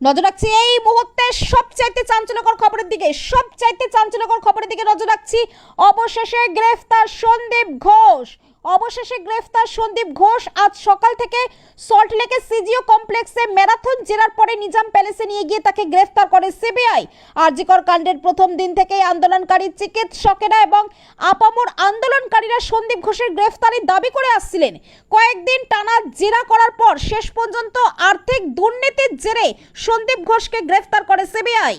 নজর রাখছি এই মুহূর্তে সবচাইতে চাঞ্চল্যকর খবরের দিকে, সবচাইতে চাঞ্চল্যকর খবরের দিকে নজর রাখছি অবশেষে গ্রেফতার সন্দীপ ঘোষ। অবশেষে গ্রেফতার সন্দীপ ঘোষ আজ সকাল থেকে সল্টলেকে সিজিও কমপ্লেক্সে ম্যারাথন জেরার পরে নিজাম প্যালেসে নিয়ে গিয়ে তাকে গ্রেফতার করে সিবিআই। আরজিকর কাণ্ডের প্রথম দিন থেকেই আন্দোলনকারী চিকিৎসকেরা এবং আপামর আন্দোলনকারীরা সন্দীপ ঘোষের গ্রেফতারির দাবি করে আসছিলেন। কয়েকদিন টানা জেরা করার পর শেষ পর্যন্ত আর্থিক দুর্নীতির জেরে সন্দীপ ঘোষকে গ্রেফতার করে সিবিআই।